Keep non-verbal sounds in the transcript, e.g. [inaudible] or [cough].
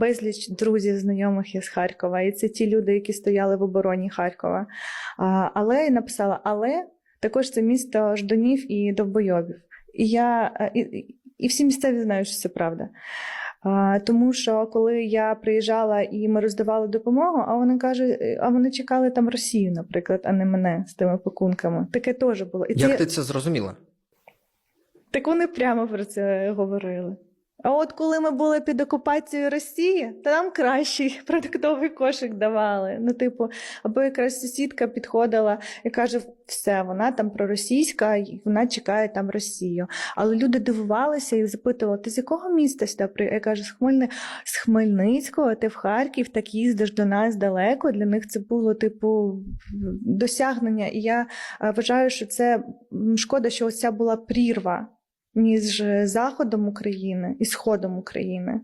Безліч друзів, знайомих є з Харкова, і це ті люди, які стояли в обороні Харкова. Але я написала, але також це місто ждунів і довбойобів. І я е, і, і- всі місцеві знають, що це правда. Тому що коли я приїжджала і ми роздавали допомогу, а вони кажуть, е, а вони чекали там Росію, наприклад, а не мене з тими пакунками. Таке теж було. І це, Як ти це зрозуміла? Так вони прямо про це говорили. А от коли ми були під окупацією Росії, то нам кращий [laughs] продуктовий кошик давали. Ну, типу, або якраз сусідка підходила і каже: все, вона там проросійська, і вона чекає там Росію. Але люди дивувалися і запитували: ти з якого міста сюди приїхав? Я кажу, з Хмельни... з Хмельницького, ти в Харків, так їздиш до нас далеко. Для них це було типу досягнення. І я е, вважаю, що це шкода, що ось ця була прірва між заходом України і сходом України.